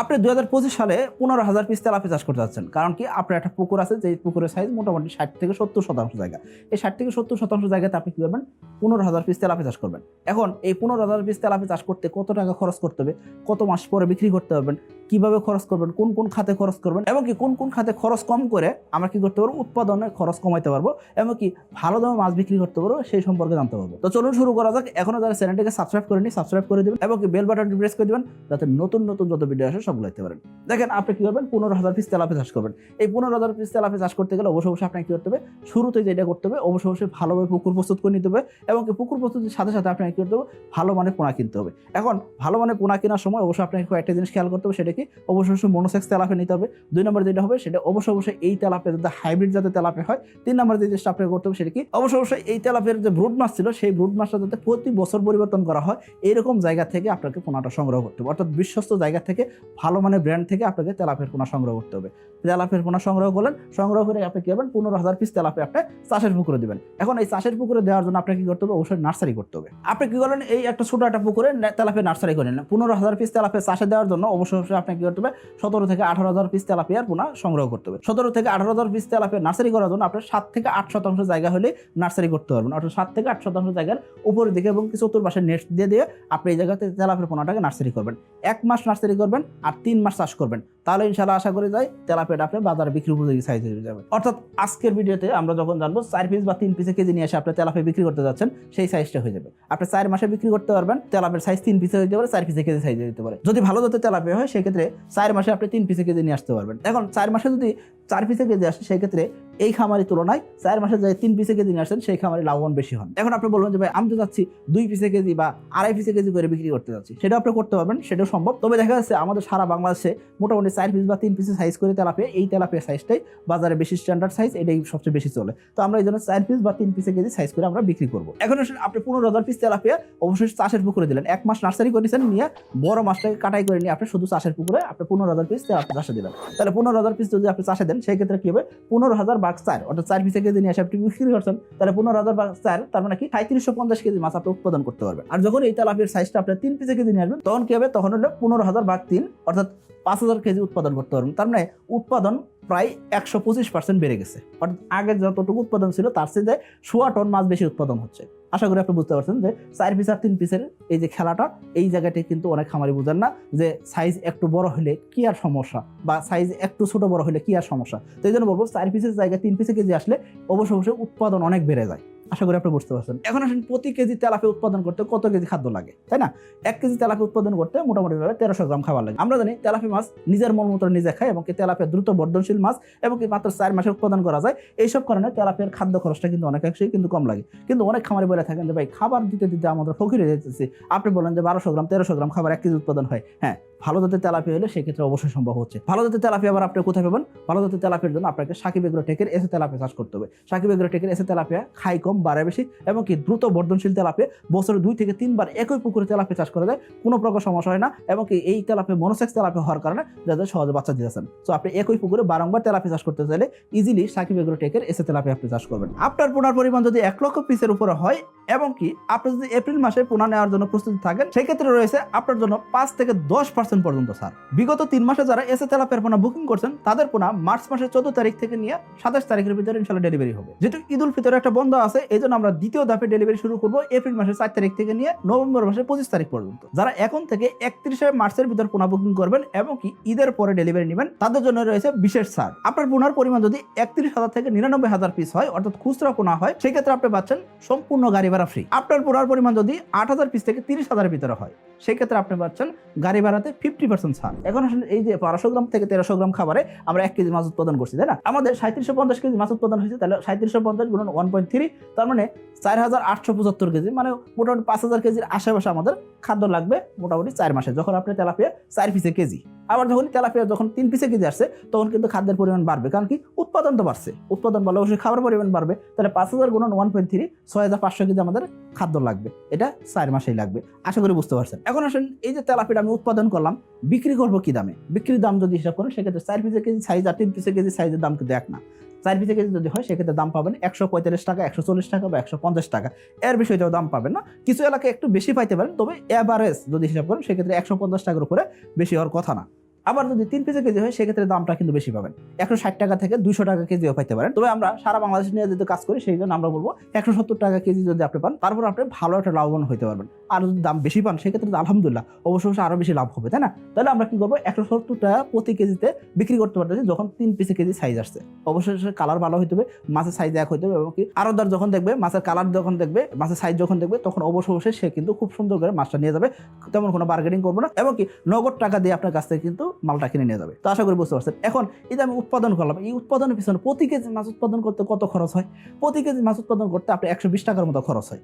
আপনি দুই হাজার পঁচিশ সালে পনেরো হাজার পিস তেলাপি চাষ করতে যাচ্ছেন। কারণ কি? আপনার একটা পুকুর আছে যে পুকুরের সাইজ মোটামুটি ষাট থেকে সত্তর শতাংশ জায়গা। এই ষাট থেকে সত্তর শতাংশ জায়গাতে আপনি কী করবেন? পনেরো হাজার পিস তেলাপি চাষ করবেন। এখন এই পনেরো হাজার পিস তেলাপি চাষ করতে কত টাকা খরচ করতে হবে? কত মাস পরে বিক্রি করতে পারবেন? কীভাবে খরচ করবেন, কোন কোন খাতে খরচ করবেন, এবং কি কোন কোন খাতে খরচ কম করে আমরা কি করতে পারব? উৎপাদনে খরচ কমাইতে পারব, এবং কি ভালো দামে মাছ বিক্রি করতে পারব, সেই সম্পর্কে জানতে পারব। তো চলুন শুরু করা যাক। এখনও যারা চ্যানেলটিকে সাবস্ক্রাইব করেনি সাবস্ক্রাইব করে দেবেন, এবং কি বেল বাটনটি প্রেস করে দেবেন, যাতে নতুন নতুন যত ভিডিও আসে সবগুলো দেখতে পারেন। দেখেন, আপনি কি করবেন? পনেরো হাজার পিস তেলাপি চাষ করবেন। এই পনেরো হাজার পিস তেলাপি চাষ করতে গেলে অবশ্যই অবশ্যই আপনাকে কি করতে হবে? শুরুতে যেটা করতে হবে, অবশ্যই অবশ্যই ভালোভাবে পুকুর প্রস্তুত করে নিতে হবে, এবং কি পুকুর প্রস্তুতির সাথে সাথে আপনাকে কি করতে হবে? ভালো মানের পোনা কিনতে হবে। এখন, ভালো মানের পোনা কেনার সময় অবশ্যই আপনাকে কয়েকটা জিনিস খেয়াল করতে হবে, সেটা কি অবশ্যই অবশ্যই মনোসেক্স তেলাপি নিতে হবে। দুই নম্বর যেটা হবে সেটা অবশ্যই অবশ্যই এই তেলাপে যাতে হাইব্রিড যাতে তেলাপে হয়। তিন নম্বর যে জিনিসটা আপনাকে করতে হবে সেটা কি? অবশ্যই অবশ্যই এই তেলাপের যে ব্রুড মাছ ছিল, সেই ব্রুড মাছটা যাতে প্রতি বছর পরিবর্তন করা হয় এরকম জায়গা থেকে আপনাকে পোনাটা সংগ্রহ করতে হবে। অর্থাৎ বিশ্বস্ত জায়গা থেকে ভালো মানের ব্র্যান্ড থেকে আপনাকে তেলাপের পোনা সংগ্রহ করতে হবে। তেলাপের পোনা সংগ্রহ করলেন, সংগ্রহ করে আপনি কি করবেন? পনেরো হাজার পিস তেলাপে আপনি চাষের পুকুরে দিবেন। এখন এই চাষের পুকুরে দেওয়ার জন্য আপনাকে কি করতে হবে? অবশ্যই নার্সারি করতে হবে। আপনি কি করলেন? এই একটা ছোট একটা পুকুরে তেলাপে নার্সারি করে নিলেন। পনেরো হাজার পিস তেলাপে চাষে দেওয়ার জন্য অবশ্যই আপনাকে করতে হবে? সতেরো থেকে আঠারো হাজার পিস তেলাপিয়ার পোনা সংগ্রহ করতে হবে। সতেরো থেকে আঠারো হাজার পিস তেলাপিয়া নার্সারি করার জন্য আপনার সাত থেকে আট শতাংশ জায়গা হলে নার্সারি করতে পারবেন। অর্থাৎ সাত থেকে আট শতাংশ জায়গার উপরের দিকে এবং কিছু চতুর্পাশে নেট দিয়ে দিয়ে আপনি এই জায়গাতে তেলাপিয়া পোনাটাকে নার্সারি করবেন। এক মাস নার্সারি করবেন আর তিন মাস চাষ করবেন। তাহলে ইনশাল্লাহ আশা করে যাই তেলাপিয়াটা আপনি বাজারে বিক্রি উপযোগী সাইজ হয়ে যাবে। অর্থাৎ আজকের ভিডিওতে আমরা যখন জানব চার পিস বা তিন পিসে কেজি নিয়ে এসে আপনি তেলাপিয়া বিক্রি করতে যাচ্ছেন, সেই সাইজটা হয়ে যাবে। আপনি চার মাসে বিক্রি করতে পারবেন তেলাপের সাইজ তিন পিসে হতে পারে, চার পিসে কেজি সাইজ হতে পারে। যদি ভালো যাতে তেলাপিয়া হয়, সেক্ষেত্রে চার মাসে আপনি তিন পিসে কেজি নিয়ে আসতে পারবেন। এখন চার মাসে যদি চার পিসে কেজি আসে, সেক্ষেত্রে এই খামারি তুলনায় চার মাসে যে তিন পিসে কেজি নিয়ে আসেন, সেই খামারে লাভবান বেশি হন। এখন আপনি বলবেন যে, ভাই, আমি তো যাচ্ছি দুই পিসে কেজি বা আড়াই পিসে কেজি করে বিক্রি করতে যাচ্ছি। সেটা আপনি করতে পারবেন, সেটাও সম্ভব। তবে দেখা যাচ্ছে আমাদের সারা বাংলাদেশে মোটামুটি চার পিস বা তিন পিসে সাইজ করে তেলাপিয়া, এই তেলাপিয়া সাইজটাই বাজারে বেশি স্ট্যান্ডার্ড সাইজ এটাই সবচেয়ে বেশি চলে। তো আমরা এই জন্য চার পিস বা তিন পিসে কেজি সাইজ করে আমরা বিক্রি করব। এখন আপনি পনেরো হাজার পিস তেলাপিয়া অবশ্যই চাষের পুকুরে দিলেন। এক মাস নার্সারি করেছেন নিয়ে বড় মাছটাকে কাটাই করে নিয়ে আপনি শুধু চাষের পুকুরে আপনি পনেরো হাজার পিস তেলাপিয়া চাষে দিলেন। তাহলে পনেরো হাজার পিস যদি আপনি চাষে দেন, সেই ক্ষেত্রে কি হবে? পনেরো হাজার বাঘ চার, অর্থাৎ চার পিসে কেজি নিয়ে আপনি বিক্রি করছেন, তাহলে পনেরো হাজার বাঘ চার, তার মানে কি সাঁত্রিশশো পঞ্চাশ কেজি মাছ আপনি উৎপাদন করতে পারবেন। আর যখন এই তেলাপিয়ার সাইজটা আপনি তিন পিসে কেজি নিয়ে আসবেন, তখন কি হবে? তখন হলো পনেরো হাজার ভাগ তিন, অর্থাৎ পাঁচ হাজার কেজি উৎপাদন করতে পারবেন। তার মানে উৎপাদন প্রায় একশো পঁচিশ পার্সেন্ট বেড়ে গেছে। অর্থাৎ আগে যতটুকু উৎপাদন ছিল, তার চেয়ে সোয়া টন মাছ বেশি উৎপাদন হচ্ছে। আশা করি আপনি বুঝতে পারছেন যে চার পিস আর তিন পিসের এই যে খেলাটা, এই জায়গাটি কিন্তু অনেক খামারি বুঝেন না যে সাইজ একটু বড় হলে কি আর সমস্যা বা সাইজ একটু ছোট বড় হলে কি আর সমস্যা। তো এই জন্য বলব, চার পিসের জায়গায় তিন পিসে কেজি আসলে অবশ্য অবশ্যই উৎপাদন অনেক বেড়ে যায়। আশা করি আপনি বুঝতে পারছেন। এখন আসেন প্রতি কেজি তেলাপি উৎপাদন করতে কত কেজি খাদ্য লাগে, তাই না? এক কেজি তেলাপি উৎপাদন করতে মোটামুটিভাবে তেরোশো গ্রাম খাবার লাগে। আমরা জানি তেলাপি মাছ নিজের মলমূত্র নিজে খায় এবং কি তেলাপিয়া দ্রুত বর্ধনশীল মাছ এবং মাত্র চার মাসে উৎপাদন করা যায়। এইসব কারণে তেলাপিয়ার খাদ্য খরচটা কিন্তু অনেকাংশেই কিন্তু কম লাগে। কিন্তু অনেক খামারে বলে থাকেন যে, ভাই, খাবার দিতে দিতে আমাদের ফকির হয়ে যেতেছি আপনি বলেন যে, বারোশো গ্রাম, তেরোশো গ্রাম খাবার এক কেজি উৎপাদন হয়। হ্যাঁ ভালো জাতের তেলাপি হলে সেক্ষেত্রে অবশ্যই সম্ভব হচ্ছে। ভালো জাতের তেলাপি আবার আপনি কোথায় পাবেন? ভালো জাতের তেলাপির জন্য আপনাকে সাকিব এগ্রো টেকের এসে তেলাপিয়া চাষ করতে হবে। সাকিব এগ্রো টেকের এসে তেলাপিয়া খাই কম বাড়ে বেশি এবং কি দ্রুত বর্ধনশীল তেলাপিয়া বছরে দুই থেকে তিনবার একই পুকুরে তেলাপিয়া চাষ করা যায়। কোনো প্রকার সমস্যা হয় না এবং কি এই তেলাপিয়া মনোসেক্স তেলাপিয়া হওয়ার কারণে যাদের সহজে বাচ্চা দিয়েছেন। তো আপনি একই পুকুরে বারংবার তেলাপিয়া চাষ করতে চাইলে ইজিলি সাকিব এগ্রো টেকের এসে তেলাপিয়া আপনি চাষ করবেন। আপনার পোনার পরিমাণ যদি এক লক্ষ পিসের উপরে হয় এবং কি আপনি যদি এপ্রিল মাসে পোনা নেওয়ার জন্য প্রস্তুতি থাকেন, সেক্ষেত্রে রয়েছে আপনার জন্য পাঁচ থেকে দশ পার্সেন্ট পর্যন্ত, স্যার। বিগত তিন মাসে যারা এসে তেলাপের পোনা বুকিং করছেন, তাদের পোনা মার্চ মাসের চোদ্দ তারিখ থেকে নিয়ে সাতাশ তারিখের ভিতরে ইনশাল্লাহ ডেলিভারি হবে। যেহেতু ঈদ উল ফিতরে একটা বন্ধ আছে এই জন্য আমরা দ্বিতীয় ধাপে ডেলিভারি শুরু করব এপ্রিল মাসের চার তারিখ থেকে নিয়ে নভেম্বর মাসের পঁচিশ তারিখ পর্যন্ত। যারা এখন থেকে একত্রিশে মার্চের ভিতর পোনা বুকিং করবেন এবং কি ঈদের পরে ডেলিভারি নেবেন, তাদের জন্য রয়েছে বিশেষ ছাড়। আপনার পোনার পরিমাণ যদি একত্রিশ হাজার থেকে নিরানব্বই হাজার পিস হয়, অর্থাৎ খুচরা পোনা হয়, সেক্ষেত্রে আপনি পাচ্ছেন সম্পূর্ণ গাড়ি ভাড়া ফ্রি আপনার পোনার পরিমাণ যদি আট হাজার পিস থেকে তিরিশ হাজারের ভিতরে হয়, সেক্ষেত্রে আপনি পাচ্ছেন গাড়ি ভাড়াতে ফিফটি পার্সেন্ট ছাড়। এখন আসলে এই যে বারোশো গ্রাম থেকে তেরোশো গ্রাম খাবারে আমরা এক কেজি মাছ উৎপাদন করছি, তাই না? আমাদের সাঁত্রিশশো পঞ্চাশ কেজি মাছ উৎপাদন হয়েছে, তাহলে সাঁত্রিশশো পঞ্চাশ গুণ ওয়ান পয়েন্ট থ্রি তার মানে চার হাজার আটশো পঁচাত্তর কেজি মানে মোটামুটি পাঁচ হাজার কেজির আশেপাশে আমাদের খাদ্য লাগবে মোটামুটি চার মাসে, যখন আপনি তেলাপিয়া চার পিসে কেজি। আবার যখন তেলাপিয়া যখন তিন পিসে কেজি আসছে, তখন কিন্তু খাদ্যের পরিমাণ বাড়বে, কারণ কি? উৎপাদন তো বাড়ছে। উৎপাদন বলে অবশ্যই খাবার পরিমাণ বাড়বে, তাহলে পাঁচ হাজার গুণ ওয়ান পয়েন্ট থ্রি ছয় হাজার পাঁচশো কেজি আমাদের খাদ্য লাগবে, এটা চার মাসেই লাগবে, আশা করি বুঝতে পারছেন। এখন আসেন, এই যে তেলাপিটা আমি উৎপাদন করলাম, বিক্রি করব কি দামে? বিক্রির দাম যদি হিসাব করেন, সেক্ষেত্রে চার পিসে কেজি সাইজ আর তিন পিসে কেজি সাইজের দাম কিন্তু এক না। চার পিসে কেজি যদি হয়, সেক্ষেত্রে দাম পাবেন একশো পঁয়তাল্লিশ টাকা, একশো চল্লিশ টাকা বা একশো পঞ্চাশ টাকা। এর বিষয়টাও দাম পাবেন না। কিছু এলাকায় একটু বেশি পাইতে পারেন, তবে অ্যাভারেজ যদি হিসাব করেন, সেক্ষেত্রে একশো পঞ্চাশ টাকার উপরে বেশি হওয়ার কথা না। আবার যদি তিন পিসে কেজি হয়, সেক্ষেত্রে দামটা কিন্তু বেশি পাবেন। একশো ষাট টাকা থেকে দুইশো টাকা কেজিও পাইতে পারেন। তবে আমরা সারা বাংলাদেশ নিয়ে যদি কাজ করি, সেই জন্য আমরা বলব একশো সত্তর টাকা কেজি যদি আপনি পান, তারপর আপনি ভালো একটা লাভবান হতে পারবেন। আর যদি দাম বেশি পান, সেক্ষেত্রে আলহামদুলিল্লাহ অবশ্য অবশ্যই আরও বেশি লাভ হবে, তাই না? তাহলে আমরা কি করব, একশো সত্তর টাকা প্রতি কেজিতে বিক্রি করতে পারতেছি, যখন তিন পিসে কেজি সাইজ আসছে। অবশ্যই কালার ভালো হইতে হবে, মাছের সাইজ এক হইতে হবে, এবং কি আরও দর যখন দেখবে, মাছের কালার যখন দেখবে, মাছের সাইজ যখন দেখবে, তখন অবশ্য অবশ্যই সে কিন্তু খুব সুন্দর করে মাছটা নিয়ে যাবে, তেমন কোনো বার্গেনিং করব না। এবং কি নগদ টাকা দিয়ে আপনার কাছ থেকে কিন্তু মালটা কিনে নিয়ে যাবে। তো আশা করি বুঝতে পারছেন। এখন এই যে আমি উৎপাদন করলাম, এই উৎপাদনের পিছনে প্রতি কেজি মাছ উৎপাদন করতে কত খরচ হয়? প্রতি কেজি মাছ উৎপাদন করতে আপনি একশো বিশ টাকার মতো খরচ হয়।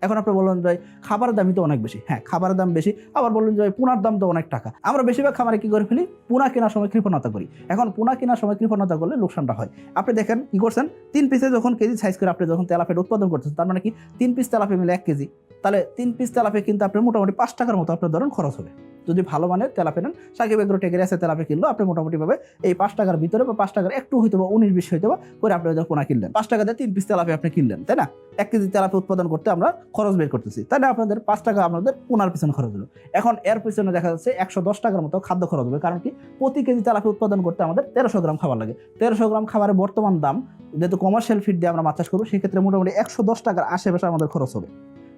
এখন আপনি বললেন যে খাবারের দামই তো অনেক বেশি। হ্যাঁ খাবারের দাম বেশি। আবার বললেন যে পুনার দাম তো অনেক টাকা। আমরা বেশিরভাগ খামারে কি করে ফেলি? পুনা কেনার সময় কৃপণতা করি। এখন পুনা কেনার সময় কৃপণতা করলে লোকসানটা হয়। আপনি দেখেন কী করছেন? তিন পিসে যখন কেজি সাইজ করে আপনি যখন তেলাপের উৎপাদন করছেন তার মানে কি? তিন পিস তেলাপে মিলে এক কেজি। তাহলে তিন পিস তেলাপে কিন্তু আপনার মোটামুটি পাঁচ টাকার মতো আপনার ধরেন খরচ হবে। যদি ভালো মানের তেলাপে নেন, সাকিব এগ্রো টেকের এসে তেলাপে কিনলো আপনি মোটামুটি ভাবে এই পাঁচ টাকার ভিতরে বা পাঁচ টাকার একটু হইতে বা উনিশ বিশ হইতে বা করে আপনি হয়তো পোনা কিনলেন। পাঁচ টাকা দিয়ে তিন পিস তেলাপে আপনি কিনলেন, তাই না? এক কেজি তেলাপে উৎপাদন করতে আমরা খরচ বের করতেছি। তাহলে আপনাদের পাঁচ টাকা আপনাদের পোনার পিছনে খরচ হলো। এখন এর পিছনে দেখা যাচ্ছে একশো দশ টাকার মতো খাদ্য খরচ হবে, কারণ কি প্রতি কেজি তেলাপি উৎপাদন করতে আমাদের তেরোশো গ্রাম খাবার লাগে। তেরোশো গ্রাম খাবারের বর্তমান দাম, যেহেতু কমার্শিয়াল ফিড দিয়ে আমরা মাছ চাষ করব, সেক্ষেত্রে মোটামুটি একশো দশ টাকার আশেপাশে আমাদের খরচ হবে।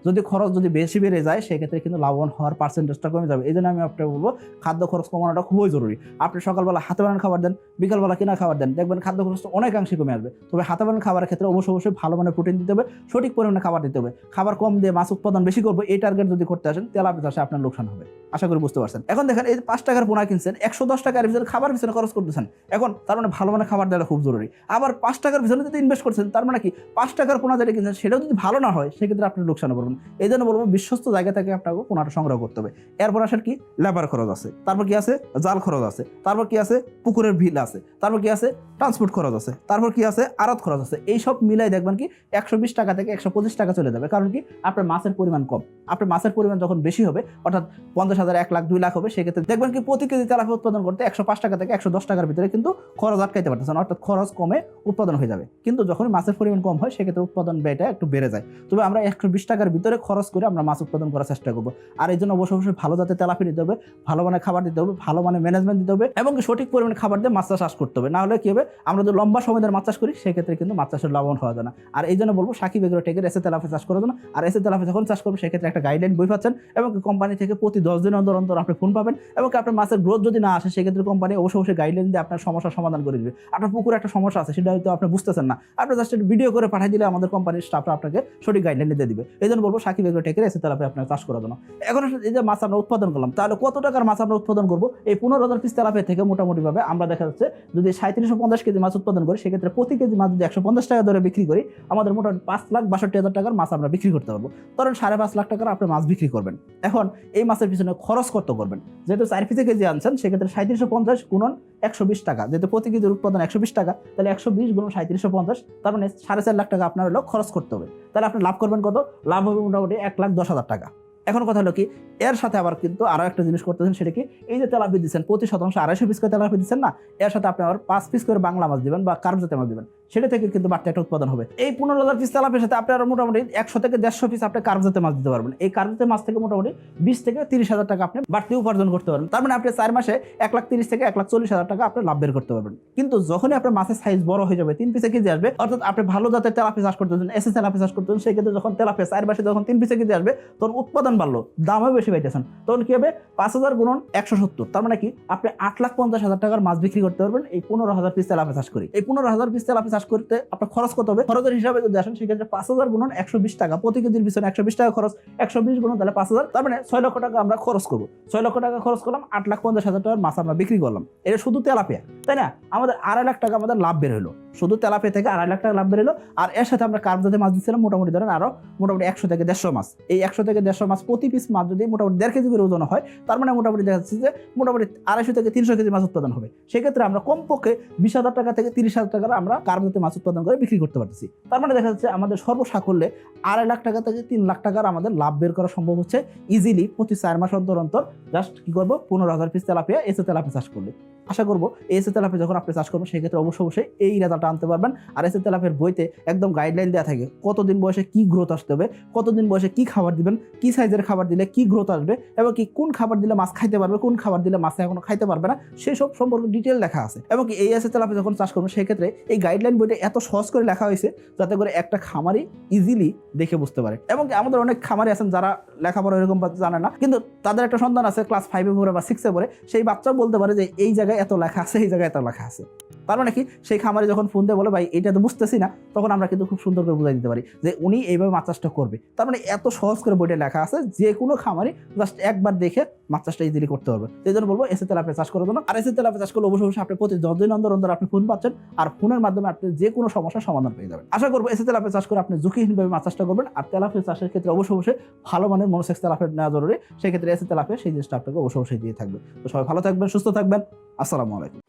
যদি খরচ যদি বেশি বেড়ে যায়, সেক্ষেত্রে কিন্তু লাভবান হওয়ার পার্সেন্টেজটা কমে যাবে। এই জন্য আমি আপনাকে বলব, খাদ্য খরচ কমানোটা খুবই জরুরি। আপনি সকালবেলা হাতে বানানো খাবার দেন, বিকালবেলা কিনা খাবার দেন, দেখবেন খাদ্য খরচটা অনেকাংশে কমে আসবে। তবে হাতে বানানো খাবারের ক্ষেত্রে অবশ্যই অবশ্যই ভালো মানের প্রোটিন দিতে হবে, সঠিক পরিমাণে খাবার দিতে হবে। খাবার কম দিয়ে মাছ উৎপাদন বেশি করব, এই টার্গেট যদি করতে আসেন তেলাপি চাষে আপনার লোকসান হবে। আশা করি বুঝতে পারছেন। এখন দেখেন, এই পাঁচ টাকার পোনা কিনছেন, একশো দশ টাকার ভিতরে খাবার পিছনে খরচ করতেছেন। এখন তার মানে ভালো মানের খাবার দেওয়া খুব জরুরি। আবার পাঁচ টাকার পিছনে যদি ইনভেস্ট করছেন, তার মানে কি? পাঁচ টাকার পোনা যেটা কিনছেন, সেটাও যদি ভালো না হয়, সেক্ষেত্রে আপনি লোকসানে পড়বেন এই জন্য বলব বিশ্বস্ত জায়গা থেকে আপনাকে পোনাটা সংগ্রহ করতে হবে। এরপর আসেন কি? লেবার খরচ আছে। তারপর কি আছে? জাল খরচ আছে। তারপর কি আছে? পুকুরের ভিল আছে। তারপর কি আছে? ট্রান্সপোর্ট খরচ আছে। তারপর কি আছে? আড়ত খরচ আছে। এই সব মিলাই দেখবেন কি, একশো বিশ টাকা থেকে একশো পঁচিশ টাকা চলে যাবে। কারণ কি? আপনার মাছের পরিমাণ কম। আপনার মাছের পরিমাণ যখন বেশি হবে, অর্থাৎ পঞ্চাশ হাজার, এক লাখ, দুই লাখ হবে, সেক্ষেত্রে দেখবেন কি, প্রতি কেজি তেলাপি উৎপাদন করতে একশো পাঁচ টাকা থেকে একশো দশ টাকার ভিতরে কিন্তু খরচ আটকাইতে পারতেছেন অর্থাৎ খরচ কমে উৎপাদন হয়ে যাবে। কিন্তু যখন মাছের পরিমাণ কম হয়, সেক্ষেত্রে উৎপাদন ব্যয়টা একটু বেড়ে যায়। তবে আমরা একশো বিশ টাকার ভিতরে খরচ করে আমরা মাছ উৎপাদন করার চেষ্টা করব। আর এই জন্য অবশ্যই অবশ্যই ভালো জাতের তেলাপি দিতে হবে, ভালো মানের খাবার দিতে হবে, ভালো মানের ম্যানেজমেন্ট দিতে হবে এবং সঠিক পরিমাণে খাবার দিয়ে মাছ চাষ করতে হবে। না হলে কি হবে? আমরা যদি লম্বা সময় ধরে মাছ চাষ করি, সেক্ষেত্রে কিন্তু মাছ চাষের লাভবান হওয়া যায় না। আর এই জন্য বলব, সাকিব এগুলো টেকের এসে তেলাপি চাষ করার জন্য। আর এসে তেলাপি যখন চাষ করবেন সেক্ষেত্রে একটা গাইডলাইন বই পাচ্ছেন এবং কোম্পানি থেকে প্রতি দশ দিন অন্তর অন্তর আপনি ফোন পাবেন এবং আপনার মাছের গ্রোথ যদি না আসে, সেক্ষেত্রে কোম্পানি অবশ্যই অবশ্যই গাইডলাইন দিয়ে আপনার সমস্যার সমাধান করে দিবে। আপনার পুকুরে একটা সমস্যা আছে, সেটা হয়তো আপনি বুঝতেছেন না। আপনি জাস্ট ভিডিও করে পাঠিয়ে দিলে আমাদের কোম্পানির স্টাফরা আপনাকে সঠিক গাইডলাইন দিয়ে দিবে। এই জন্য বলব সাকিব এগুলো টেকের এসে তেলাপি আপনার চাষ করার জন্য। এখন এই যে মাছ আমরা উৎপাদন করলাম, তাহলে কত টাকার মাছ আমরা উৎপাদন করব? এই পনেরো হাজার পিস তেলাপি থেকে মোটামুটি ভাবে আমরা দেখা যাচ্ছে যদি সাঁত্রিশশো পঞ্চাশ কেজি মাছ উৎপাদন করি, সেক্ষেত্রে প্রতি কেজি মাছ যদি একশো পঞ্চাশ টাকা ধরে বিক্রি করি, আমাদের মোটামুটি পাঁচ লাখ বাষট্টি হাজার টাকার মাছ আমরা বিক্রি করতে পারব। ধরেন সাড়ে পাঁচ লাখ টাকার আপনি মাছ বিক্রি করবেন। এখন এই মাছের পিছনে খরচ কত করবেন? যেহেতু চার পিসে কেজি আনছেন, সেক্ষেত্রে সাঁত্রিশশো পঞ্চাশ গুণন একশো বিশ টাকা। যেহেতু প্রতি কেজির উৎপাদন একশো বিশ টাকা, তাহলে একশো বিশ গুণ সাঁত্রিশশো পঞ্চাশ, তার মানে সাড়ে চার লাখ টাকা আপনার হলো খরচ করতে হবে। তাহলে আপনি লাভ করবেন কত? লাভ হবে মোটামুটি এক লাখ দশ হাজার টাকা। এখন কথা হলো কি, এর সাথে আবার কিন্তু আরও একটা জিনিস করতেছেন সেটা কি, এই যে তেলাপি দিচ্ছেন, প্রতি শতাংশ আড়াইশো পিস করে তেলাপি দিচ্ছেন না, এর সাথে আপনি আবার পাঁচ পিস করে বাংলা মাছ দিবেন বা কার্প মাছ দিবেন। সেটা থেকে কিন্তু বাড়তি একটা উৎপাদন হবে। এই পনেরো হাজার পিস তেলাপির সাথে আপনি আরও মোটামুটি একশো থেকে দেড়শো পিস আপনি কার্প মাছ দিতে পারবেন। এই কার্প মাছ থেকে মোটামুটি বিশ থেকে তিরিশ হাজার টাকা আপনি বাড়তি উপার্জন করতে পারবেন। তার মানে আপনি চার মাসে এক লাখ তিরিশ থেকে এক লাখ চল্লিশ হাজার টাকা আপনি লাভ বের করতে পারবেন। কিন্তু যখনই আপনার মাছের সাইজ বড় হয়ে যাবে, তিন পিসে কেজি আসবে, অর্থাৎ আপনি ভালো জাতের তেলাপি চাষ করতে এসে তেলাপি চাষ করতে সেই ক্ষেত্রে যখন তেলাপি চার মাসে যখন তিন পিসে কেজি আসবে, তখন উৎপাদন বাড়লো, দামও বেশি পাইতেছেন। তখন কি হবে? পাঁচ হাজার গুণন একশো সত্তর। তার মানে কি? আপনি আট লাখ পঞ্চাশ হাজার টাকার মাছ বিক্রি করতে পারবেন এই পনেরো হাজার পিস তেলাপি চাষ করি। এই পনেরো হাজার পিস তেলাপি চাষ করতে আপনার খরচ কত হবে? খরচের হিসাবে যদি আসেন, সেক্ষেত্রে পাঁচ হাজার গুণন একশো বিশ টাকা। প্রতি কেজির পিছনে একশো বিশ টাকা খরচ। একশো বিশ গুণন তাহলে পাঁচ হাজার। তার মানে ছয় লক্ষ টাকা আমরা খরচ করব। ছয় লক্ষ টাকা খরচ করলাম, আট লাখ পঞ্চাশ হাজার টাকার মাছ আমরা বিক্রি করলাম। এটা শুধু তেলাপিয়া, তাই না? আমাদের আড়াই লাখ টাকা আমাদের লাভ বের হলো। শুধু তেলাপিয়া থেকে আড়াই লাখ টাকা লাভ বের হলো আর এর সাথে আমরা জাতীয় মাছ দিচ্ছিলাম মোটামুটি ধরেন আরও মোটামুটি একশো থেকে দেড়শো মাছ। এই একশো থেকে দেড়শো মাছ প্রতি পিস মাছ যদি মোটামুটি দেড় কেজি করে ওজন হয়, তার মানে মোটামুটি দেখা যাচ্ছে যে মোটামুটি আড়াইশো থেকে তিনশো কেজি মাছ উৎপাদন হবে। সেক্ষেত্রে আমরা কমপক্ষে বিশ হাজার টাকা থেকে তিরিশ হাজার টাকার আমরা জাতীয় মাছ উৎপাদন করে বিক্রি করতে পারতেছি। তার মানে দেখা যাচ্ছে আমাদের সর্বসাকল্যে আড়াই লাখ টাকা থেকে তিন লাখ টাকার আমাদের লাভ বের করা সম্ভব হচ্ছে ইজিলি প্রতি চার মাস অন্তর অন্তর। জাস্ট কি করব? পনেরো হাজার পিস তেলাপিয়া, এসে তেলাপিয়া চাষ করলে। আশা করব এসে তেলাপি যখন আপনি চাষ করবেন, সেক্ষেত্রে অবশ্যই অবশ্যই এই রেজাল্টটা আনতে পারবেন। আর এসে তেলাপের বইতে একদম গাইডলাইন দেওয়া থাকে, কতদিন বয়সে কি গ্রোথ আসতে হবে, কতদিন বয়সে কি খাবার দিবেন, কি সাইজের খাবার দিলে কি গ্রোথ আসবে, এবং কি কোন খাবার দিলে মাছ খাইতে পারবে, কোন খাবার দিলে মাছ এখনও খাইতে পারবে না, সেসব সম্পর্কে ডিটেল লেখা আছে। এবং এই এসে তেলাপি যখন চাষ করবেন, সেক্ষেত্রে এই গাইডলাইন বইটা এত সহজ করে লেখা হয়েছে, যাতে করে একটা খামারি ইজিলি দেখে বুঝতে পারে। এবং আমাদের অনেক খামারি আছেন যারা লেখাপড়া এরকম জানে না, কিন্তু তাদের একটা সন্তান আছে ক্লাস ফাইভে পড়ে বা সিক্সে পড়ে, সেই বাচ্চাও বলতে পারে যে এই জায়গায় এত লেখা আছে এই জায়গায় এত লেখা আছে। তার মানে কি সেই খামারে যখন ফোন দিয়ে, বলে, ভাই, এটা তো বুঝতেছি না। তখন আমরা কিন্তু খুব সুন্দর করে বুঝাই দিতে পারি যে উনি এইভাবে মাছ চাষটা করবে। তার মানে এত সহজ করে বইটা লেখা আছে, যে কোনো খামারি জাস্ট একবার দেখে মাছ চাষটা ইজিলি করতে পারবে। সেই জন্য বলব এসে তেলাপে চাষ করার জন্য। আর এসে তেলাপে চাষ করলে অবশ্যই অবশ্যই আপনি প্রতি দশ দিন অন্তর অন্তর আপনি ফোন পাচ্ছেন, আর ফোনের মাধ্যমে আপনি যে কোনো সমস্যার সমাধান পেয়ে যাবেন। আশা করব এসে তেলাপে চাষ করে আপনি ঝুঁকিহীনভাবে মাছ চাষটা করবেন। আর তেলাপে চাষের ক্ষেত্রে অবশ্যই অবশ্যই ভালো মানের মনোসেক্স তেলাপের নেওয়া জরুরি। সেক্ষেত্রে এসে তেলাপে সেই জিনিসটা আপনাকে অবশ্যই অবশ্যই দিয়ে থাকবে। তো সবাই ভালো থাকবেন, সুস্থ থাকবেন। আসসালামু আলাইকুম।